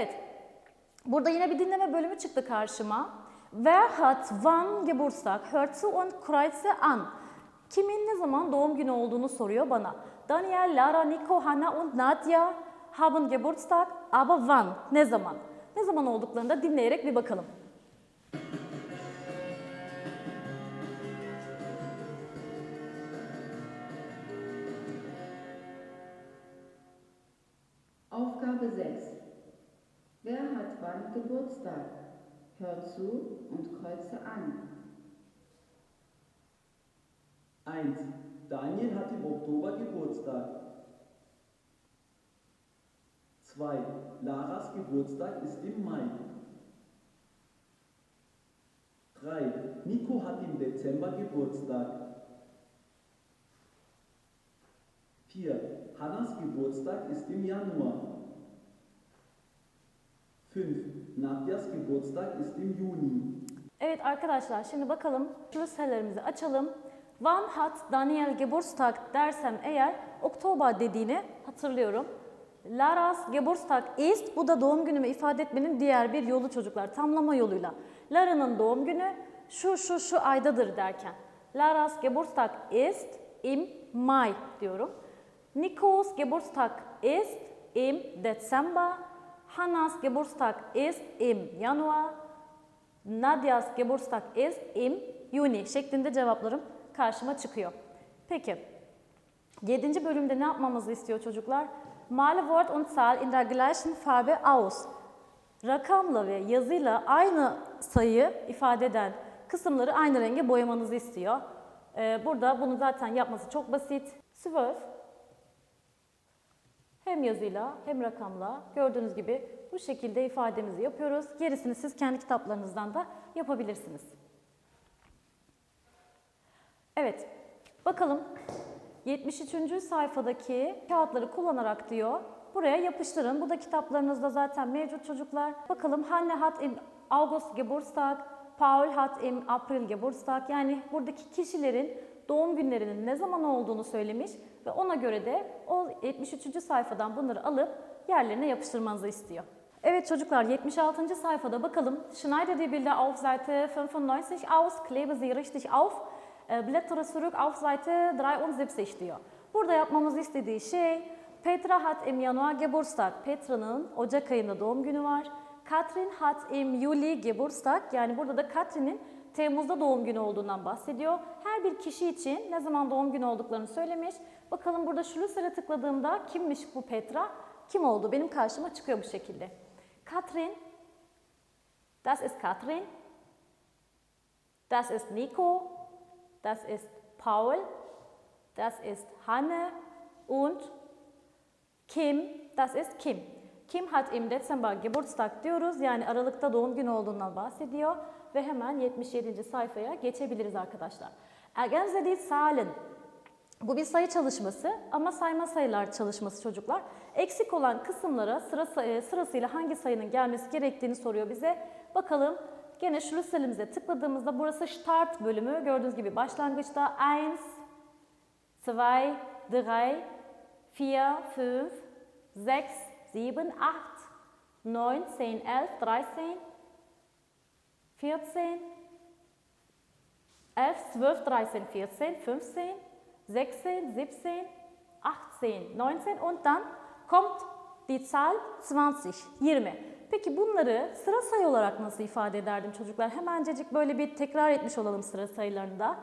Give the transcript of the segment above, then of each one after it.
Evet. Burada yine bir dinleme bölümü çıktı karşıma. Wer hat wann Geburtstag? Hört zu und kreuze an. Kimin ne zaman doğum günü olduğunu soruyor bana. Daniel, Lara, Nico, Hanna und Nadia haben Geburtstag, aber wann? Ne zaman? Ne zaman olduklarını da dinleyerek bir bakalım. Wann Geburtstag? Hör zu und kreuze an. 1. Daniel hat im Oktober Geburtstag. 2. Laras Geburtstag ist im Mai. 3. Nico hat im Dezember Geburtstag. 4. Hannas Geburtstag ist im Januar. 5. Nadjas Geburtstag ist im Juni. Evet arkadaşlar şimdi bakalım Schlüssellerimizi açalım. Wann hat Daniel Geburtstag dersem eğer Oktober dediğini hatırlıyorum. Laras Geburtstag ist bu da doğum günümü ifade etmenin diğer bir yolu çocuklar tamlama yoluyla. Lara'nın doğum günü şu şu şu aydadır derken. Laras Geburtstag ist im Mai diyorum. Nikos Geburtstag ist im Dezember. Hannas Geburtstag ist im Januar. Nadia's Geburtstag ist im Juni şeklinde cevaplarım karşıma çıkıyor. Peki, 7. bölümde ne yapmamızı istiyor çocuklar? Male Wort und Zahl in der gleichen Farbe aus. Rakamla ve yazıyla aynı sayı ifade eden kısımları aynı renge boyamanızı istiyor. Ee, burada bunu zaten yapması çok basit. Zwölf hem yazıyla hem rakamla gördüğünüz gibi bu şekilde ifademizi yapıyoruz. Gerisini siz kendi kitaplarınızdan da yapabilirsiniz. Evet, bakalım 73. sayfadaki kağıtları kullanarak diyor. Buraya yapıştırın. Bu da kitaplarınızda zaten mevcut çocuklar. Bakalım Hanne hat im August Geburtstag, Paul hat im April Geburtstag. Yani buradaki kişilerin doğum günlerinin ne zaman olduğunu söylemiş ve ona göre de o 73. sayfadan bunları alıp yerlerine yapıştırmanızı istiyor. Evet çocuklar 76. sayfada bakalım. Schneide die Bilder auf Seite 95 aus, klebe sie richtig auf, e, blättere zurück auf Seite 73 diyor. Burada yapmamızı istediği şey Petra hat im Januar Geburtstag. Petra'nın Ocak ayında doğum günü var. Katrin hat im Juli Geburtstag. Yani burada da Katrin'in Temmuz'da doğum günü olduğundan bahsediyor. Her bir kişi için ne zaman doğum günü olduklarını söylemiş. Bakalım burada Schlüssel'e tıkladığımda kimmiş bu Petra? Kim oldu? Benim karşıma çıkıyor bu şekilde. Katrin, das ist Katrin, das ist Nico, das ist Paul, das ist Hanne und Kim, das ist Kim. Kim hat im Dezember Geburtstag diyoruz. Yani Aralık'ta doğum günü olduğundan bahsediyor. Ve hemen 77. sayfaya geçebiliriz arkadaşlar. Ergänze die Zahlen. Bu bir sayı çalışması ama sayma sayılar çalışması çocuklar. Eksik olan kısımlara sıra, say- sırasıyla hangi sayının gelmesi gerektiğini soruyor bize. Bakalım gene Schlüssel'imize tıkladığımızda burası Start bölümü. Gördüğünüz gibi başlangıçta 1, 2, 3, 4, 5, 6, 7, 8, 9, 10, 11, 13, 14, 11, 12, 13, 14, 15, 16, 17, 18, 19 und dann kommt die Zahl 20, 20. Peki bunları sıra sayı olarak nasıl ifade ederdim çocuklar? Hemencecik böyle bir tekrar etmiş olalım sıra sayılarında.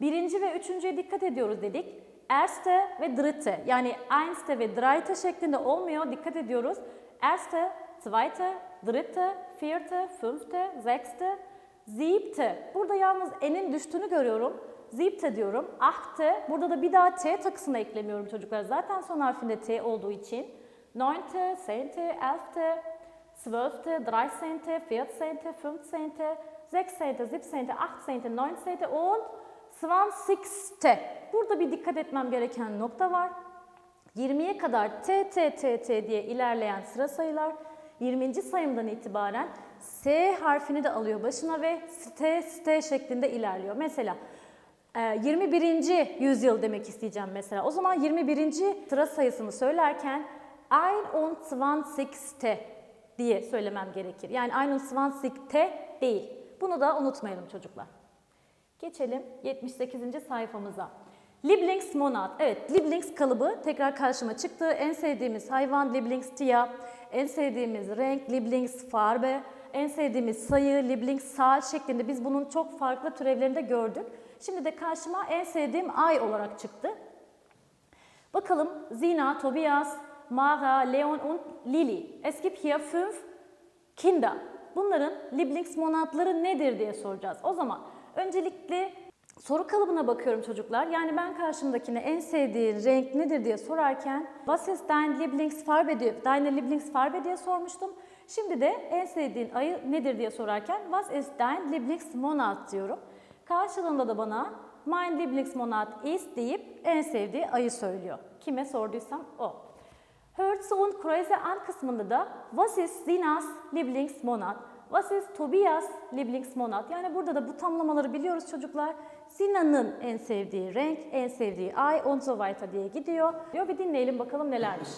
Birinci ve üçüncüye dikkat ediyoruz dedik. Erste ve dritte yani einste ve dreite şeklinde olmuyor. Dikkat ediyoruz. Erste, zweite, dritte, vierte, fünfte, sechste, siebte. Burada yalnız enin düştüğünü görüyorum. Siebte diyorum. Achte. Burada da bir daha T takısını eklemiyorum çocuklar. Zaten son harfinde T olduğu için. Neunte, zehnte, elfte, zwölfte, dreizehnte, vierzehnte, fünfzehnte, sechzehnte, siebzehnte, achtzehnte, neunzehnte und zwanzigste. Burada bir dikkat etmem gereken nokta var. 20'ye kadar T, T, T, T diye ilerleyen sıra sayılar 20. sayımdan itibaren S harfini de alıyor başına ve T, T şeklinde ilerliyor. Mesela 21. yüzyıl demek isteyeceğim mesela. O zaman 21. sıra sayısını söylerken 21. diye söylemem gerekir. Yani 21'te değil. Bunu da unutmayalım çocuklar. Geçelim 78. sayfamıza. Lieblingsmonat. Evet, Lieblings kalıbı tekrar karşıma çıktı. En sevdiğimiz hayvan Lieblingstier, en sevdiğimiz renk Lieblingsfarbe, en sevdiğimiz sayı Lieblingszahl şeklinde biz bunun çok farklı türevlerinde gördük. Şimdi de karşıma en sevdiğim ay olarak çıktı. Bakalım Sina, Tobias, Mara, Leon und Lili. Es gibt hier fünf Kinder. Bunların Lieblingsmonatları nedir diye soracağız. O zaman öncelikle soru kalıbına bakıyorum çocuklar. Yani ben karşımdakine en sevdiği renk nedir diye sorarken Was ist dein Lieblingsfarbe diye, deine Lieblingsfarbe diye sormuştum. Şimdi de en sevdiğin ayı nedir diye sorarken Was ist dein Lieblingsmonat diyorum. Karşılığında da bana Mein Lieblingsmonat ist deyip en sevdiği ayı söylüyor. Kime sorduysam o. Hörze und Kreuze an kısmında da Was ist Sinas Lieblingsmonat? Was ist Tobias Lieblingsmonat? Yani burada da bu tamlamaları biliyoruz çocuklar. Sina'nın en sevdiği renk, en sevdiği ay und so weiter diye gidiyor. Diyor bir dinleyelim bakalım nelermiş.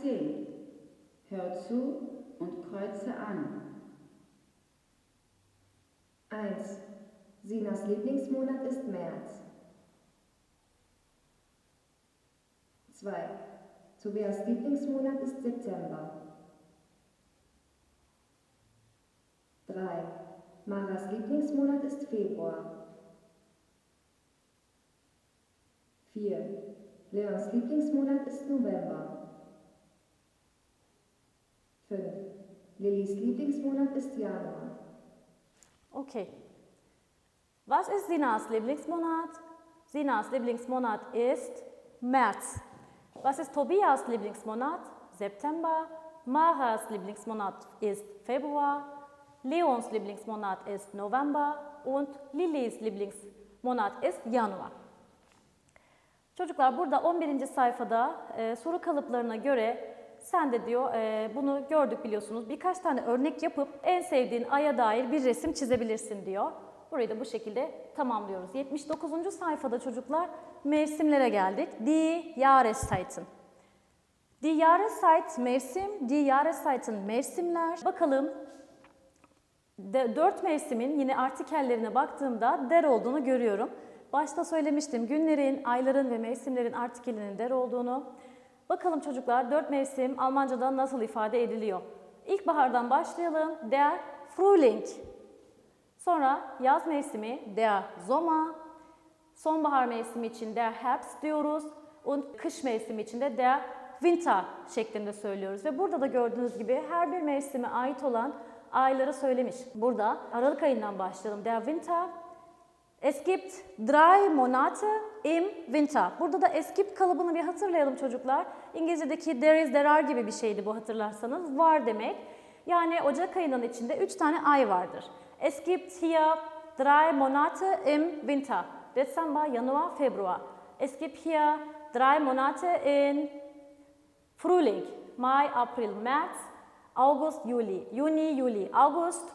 Aufgabe 10. Hör zu und kreuze an. 1. Sinas Lieblingsmonat ist März. 2. Tobias Lieblingsmonat ist September. 3. Maras Lieblingsmonat ist Februar. 4. Leons Lieblingsmonat ist November. Lillys Lieblingsmonat ist Januar. Okay. Was ist Sinas Lieblingsmonat? Sinas Lieblingsmonat ist März. Was ist Tobias Lieblingsmonat? September. Maras Lieblingsmonat ist Februar. Leons Lieblingsmonat ist November. Und Lillys Lieblingsmonat ist Januar. Çocuklar burada 11. sayfada e, soru kalıplarına göre sen de diyor e, bunu gördük biliyorsunuz birkaç tane örnek yapıp en sevdiğin aya dair bir resim çizebilirsin diyor. Burayı da bu şekilde tamamlıyoruz. 79. sayfada çocuklar mevsimlere geldik. Die Jahreszeiten. Die Jahreszeit mevsim, die Jahreszeiten mevsimler. Bakalım de, dört mevsimin yine artikellerine baktığımda der olduğunu görüyorum. Başta söylemiştim günlerin, ayların ve mevsimlerin artikelinin der olduğunu. Bakalım çocuklar dört mevsim Almanca'da nasıl ifade ediliyor? İlkbahardan başlayalım. Der Frühling. Sonra yaz mevsimi der Sommer. Sonbahar mevsimi için der Herbst diyoruz. Und kış mevsimi için de der Winter şeklinde söylüyoruz. Ve burada da gördüğünüz gibi her bir mevsime ait olan ayları söylemiş. Burada Aralık ayından başlayalım. Der Winter. Es gibt drei Monate im Winter. Burada da es gibt kalıbını bir hatırlayalım çocuklar. İngilizce'deki there is, there are gibi bir şeydi bu hatırlarsanız. Var demek. Yani Ocak ayının içinde 3 tane ay vardır. Es gibt hier drei Monate im Winter. Dezember, Januar, Februar. Es gibt hier drei Monate in Frühling. Mai, April, März, August, Juli. Juni, Juli, August,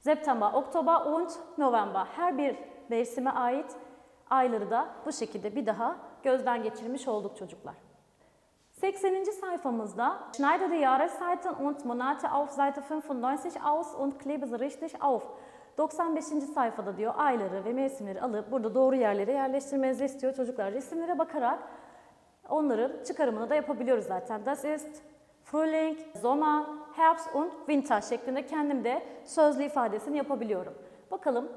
September, Oktober und November. Her bir mevsime ait ayları da bu şekilde bir daha gözden geçirmiş olduk çocuklar. 80. sayfamızda Schneide die Jahreszeiten und Monate auf Seite 95 aus und klebe sie richtig auf. 95. sayfada diyor ayları ve mevsimleri alıp burada doğru yerlere yerleştirmenizi istiyor çocuklar. Resimlere bakarak onların çıkarımını da yapabiliyoruz zaten. Das ist Frühling, Sommer, Herbst und Winter şeklinde kendim de sözlü ifadesini yapabiliyorum. Bakalım.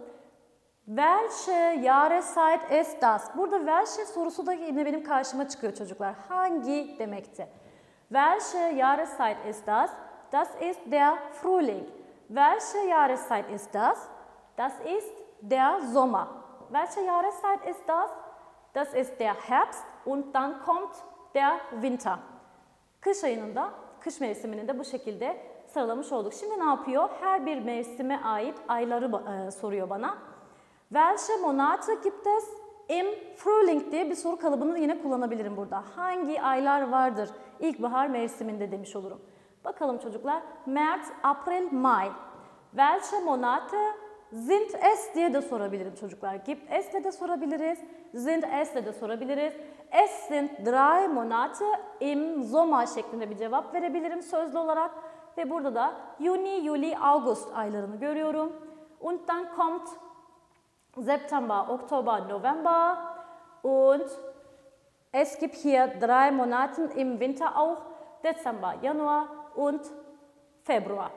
Welche Jahreszeit ist das? Burada welche sorusu da yine benim karşıma çıkıyor çocuklar. Hangi demekti? Welche Jahreszeit ist das? Das ist der Frühling. Welche Jahreszeit ist das? Das ist der Sommer. Welche Jahreszeit ist das? Das ist der Herbst und dann kommt der Winter. Kış ayının da, kış mevsiminin de bu şekilde sıralamış olduk. Şimdi ne yapıyor? Her bir mevsime ait ayları e, soruyor bana. Welche Monate gibt es im Frühling diye bir soru kalıbını yine kullanabilirim burada. Hangi aylar vardır ilkbahar mevsiminde demiş olurum. Bakalım çocuklar. März, April, Mai. Welche Monate sind es diye de sorabilirim çocuklar. Gibt es de de sorabiliriz. Sind es de de sorabiliriz. Es sind drei Monate im Sommer şeklinde bir cevap verebilirim sözlü olarak. Ve burada da Juni, Juli, August aylarını görüyorum. Und dann kommt September, Oktober, November und es gibt hier drei Monate im Winter auch, Dezember, Januar und Februar.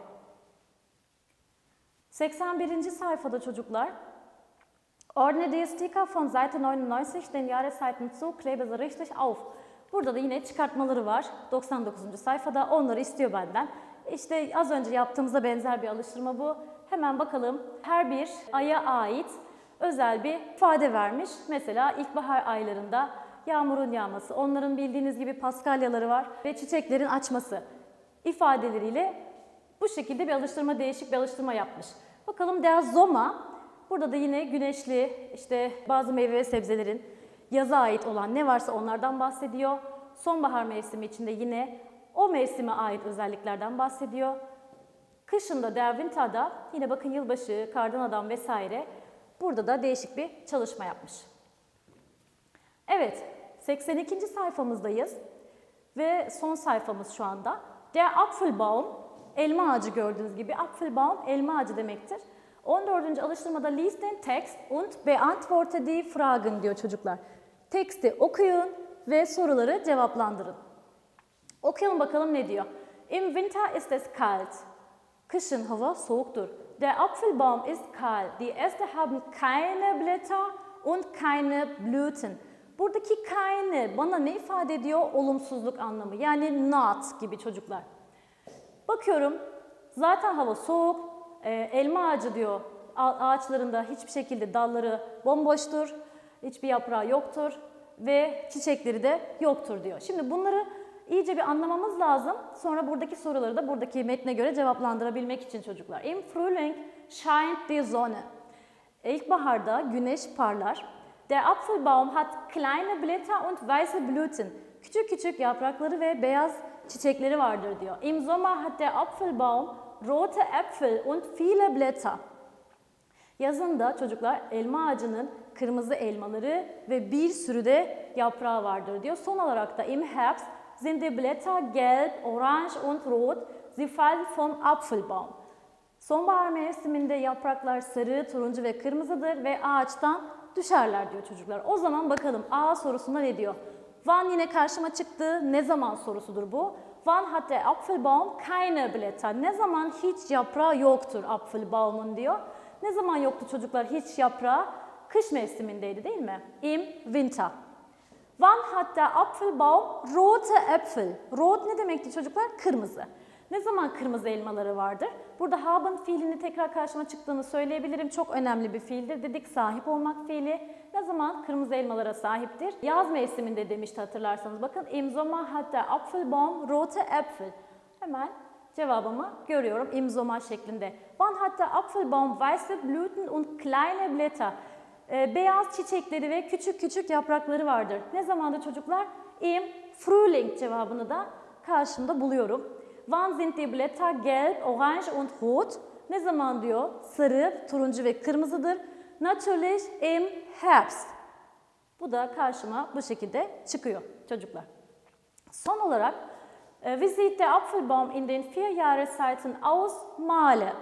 81. sayfada çocuklar. Ordne die Sticker von Seite 99 den Jahreszeiten zu, klebe richtig auf. Burada da yine çıkartmaları var. 99. sayfada onları istiyor benden. İşte az önce yaptığımıza benzer bir alıştırma bu. Hemen bakalım her bir aya ait özel bir ifade vermiş. Mesela ilkbahar aylarında yağmurun yağması, onların bildiğiniz gibi paskalyaları var ve çiçeklerin açması ifadeleriyle bu şekilde bir alıştırma, değişik bir alıştırma yapmış. Bakalım der Zoma, burada da yine güneşli, işte bazı meyve ve sebzelerin yaza ait olan ne varsa onlardan bahsediyor. Sonbahar mevsimi içinde yine o mevsime ait özelliklerden bahsediyor. Kışında Der Winter'da yine bakın yılbaşı, kardan adam vesaire burada da değişik bir çalışma yapmış. Evet, 82. sayfamızdayız ve son sayfamız şu anda. Der Apfelbaum, elma ağacı gördüğünüz gibi. Apfelbaum, elma ağacı demektir. 14. alıştırmada lies den Text und beantworte die Fragen diyor çocuklar. Teksti okuyun ve soruları cevaplandırın. Okuyalım bakalım ne diyor. Im Winter ist es kalt. Kışın hava soğuktur. Der Apfelbaum ist kahl. Die Äste haben keine Blätter und keine Blüten. Buradaki keine bana ne ifade ediyor? Olumsuzluk anlamı. Yani not gibi çocuklar. Bakıyorum zaten hava soğuk. Ee, elma ağacı diyor ağaçlarında hiçbir şekilde dalları bomboştur. Hiçbir yaprağı yoktur ve çiçekleri de yoktur diyor. Şimdi bunları iyice bir anlamamız lazım. Sonra buradaki soruları da buradaki metne göre cevaplandırabilmek için çocuklar. Im Frühling scheint die Sonne. İlkbaharda güneş parlar. Der Apfelbaum hat kleine Blätter und weiße Blüten. Küçük küçük yaprakları ve beyaz çiçekleri vardır diyor. Im Sommer hat der Apfelbaum rote Äpfel und viele Blätter. Yazında çocuklar elma ağacının kırmızı elmaları ve bir sürü de yaprağı vardır diyor. Son olarak da im Herbst sind die Blätter gelb, orange und rot. Sie fallen vom Apfelbaum. Sonbahar mevsiminde yapraklar sarı, turuncu ve kırmızıdır ve ağaçtan düşerler diyor çocuklar. O zaman bakalım A sorusunda ne diyor? Wann yine karşıma çıktı. Ne zaman sorusudur bu? Wann hat der Apfelbaum keine Blätter? Ne zaman hiç yaprağı yoktur Apfelbaum'un diyor. Ne zaman yoktu çocuklar hiç yaprağı? Kış mevsimindeydi değil mi? Im Winter. Wann hat der Apfelbaum rote Äpfel? Rot ne demekti çocuklar? Kırmızı. Ne zaman kırmızı elmaları vardır? Burada haben fiilini tekrar karşıma çıktığını söyleyebilirim. Çok önemli bir fiildir. Dedik sahip olmak fiili. Ne zaman kırmızı elmalara sahiptir? Yaz mevsiminde demişti hatırlarsanız. Bakın im Sommer hat der Apfelbaum rote Äpfel. Hemen cevabımı görüyorum im Sommer şeklinde. Wann hat der Apfelbaum weiße Blüten und kleine Blätter? Ee, beyaz çiçekleri ve küçük küçük yaprakları vardır. Ne zamandır çocuklar? Im Frühling cevabını da karşımda buluyorum. Wann sind die Blätter gelb, orange und rot? Ne zaman diyor? Sarı, turuncu ve kırmızıdır. Natürlich im Herbst. Bu da karşıma bu şekilde çıkıyor çocuklar. Son olarak, wie sieht der Apfelbaum in den vier Jahreszeiten aus? Male.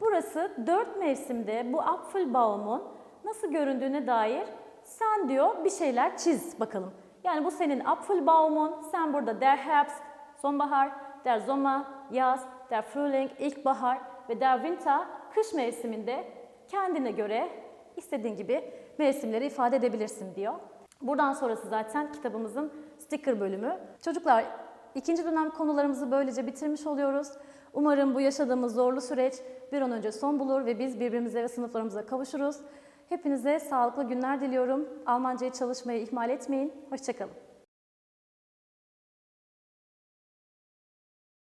Burası dört mevsimde bu Apfelbaum'un nasıl göründüğüne dair sen diyor bir şeyler çiz bakalım. Yani bu senin Apfelbaum'un, sen burada der Herbst, sonbahar, der Sommer, yaz, der Frühling, ilkbahar ve der Winter, kış mevsiminde kendine göre istediğin gibi mevsimleri ifade edebilirsin diyor. Buradan sonrası zaten kitabımızın sticker bölümü. Çocuklar ikinci dönem konularımızı böylece bitirmiş oluyoruz. Umarım bu yaşadığımız zorlu süreç bir an önce son bulur ve biz birbirimize ve sınıflarımıza kavuşuruz. Hepinize sağlıklı günler diliyorum. Almancayı çalışmayı ihmal etmeyin. Hoşçakalın.